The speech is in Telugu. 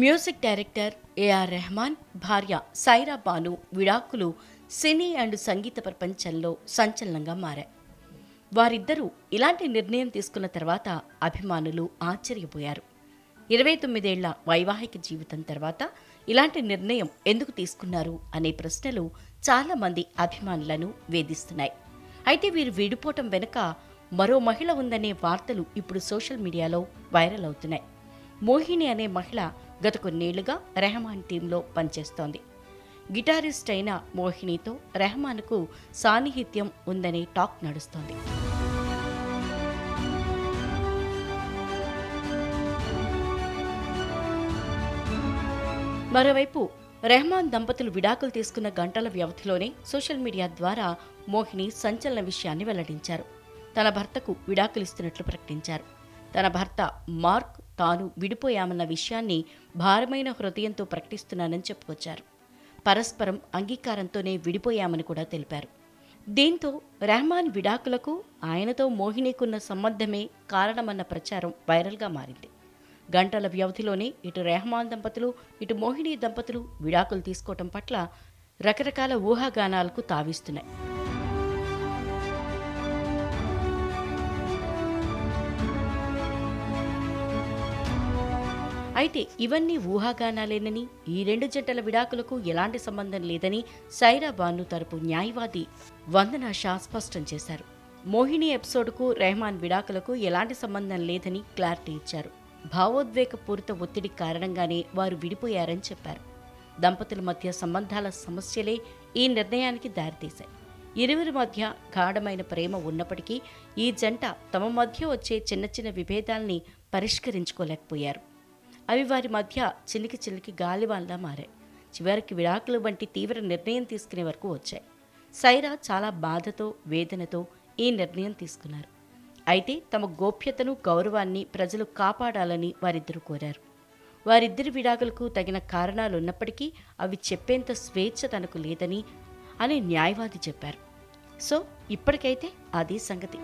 మ్యూజిక్ డైరెక్టర్ ఏఆర్ రెహమాన్ భార్య సైరా బాను విడాకులు సినీ అండ్ సంగీత ప్రపంచంలో సంచలనంగా మారాయి. వారిద్దరూ ఇలాంటి నిర్ణయం తీసుకున్న తర్వాత అభిమానులు ఆశ్చర్యపోయారు. ఇరవై తొమ్మిదేళ్ళ వైవాహిక జీవితం తర్వాత ఇలాంటి నిర్ణయం ఎందుకు తీసుకున్నారు అనే ప్రశ్నలు చాలా మంది అభిమానులను వేధిస్తున్నాయి. అయితే వీరు విడిపోవటం వెనుక మరో మహిళ ఉందనే వార్తలు ఇప్పుడు సోషల్ మీడియాలో వైరల్ అవుతున్నాయి. మోహిని అనే మహిళ గత కొన్నేళ్ళుగా రెహమాన్ టీంలో పనిచేస్తోంది. గిటారిస్ట్ అయిన మోహినితో రెహమాన్కు సాన్నిహిత్యం ఉందనే టాక్ నడుస్తోంది. మరోవైపు రెహమాన్ దంపతులు విడాకులు తీసుకున్న గంటల వ్యవధిలోనే సోషల్ మీడియా ద్వారా మోహిని సంచలన విషయాన్ని వెల్లడించారు. తన భర్తకు విడాకులిస్తున్నట్లు ప్రకటించారు. తన భర్త మార్క్ తాను విడిపోయామన్న విషయాన్ని భారమైన హృదయంతో ప్రకటిస్తున్నానని చెప్పుకొచ్చారు. పరస్పరం అంగీకారంతోనే విడిపోయామని కూడా తెలిపారు. దీంతో రెహమాన్ విడాకులకు ఆయనతో మోహినీకున్న సంబంధమే కారణమన్న ప్రచారం వైరల్గా మారింది. గంటల వ్యవధిలోనే ఇటు రెహమాన్ దంపతులు ఇటు మోహిని దంపతులు విడాకులు తీసుకోవటం పట్ల రకరకాల ఊహాగానాలకు తావిస్తున్నాయి. అయితే ఇవన్నీ ఊహాగానాలేనని ఈ రెండు జంటల విడాకులకు ఎలాంటి సంబంధం లేదని సైరా బాను తరపు న్యాయవాది వందన షా స్పష్టం చేశారు. మోహిని ఎపిసోడ్కు రెహమాన్ విడాకులకు ఎలాంటి సంబంధం లేదని క్లారిటీ ఇచ్చారు. భావోద్వేగపూరిత ఒత్తిడి కారణంగానే వారు విడిపోయారని చెప్పారు. దంపతుల మధ్య సంబంధాల సమస్యలే ఈ నిర్ణయానికి దారితీశాయి. ఇరువురి మధ్య గాఢమైన ప్రేమ ఉన్నప్పటికీ ఈ జంట తమ మధ్య వచ్చే చిన్న చిన్న విభేదాల్ని పరిష్కరించుకోలేకపోయారు. అవి వారి మధ్య చిలికి చిలికి గాలివాన్లా మారాయి. చివరికి విడాకులు వంటి తీవ్ర నిర్ణయం తీసుకునే వరకు వచ్చాయి. సైరా చాలా బాధతో వేదనతో ఈ నిర్ణయం తీసుకున్నారు. అయితే తమ గోప్యతను గౌరవాన్ని ప్రజలు కాపాడాలని వారిద్దరూ కోరారు. వారిద్దరి విడాకులకు తగిన కారణాలు ఉన్నప్పటికీ అవి చెప్పేంత స్వేచ్ఛ తనకు లేదని అని న్యాయవాది చెప్పారు. సో ఇప్పటికైతే అదే సంగతి.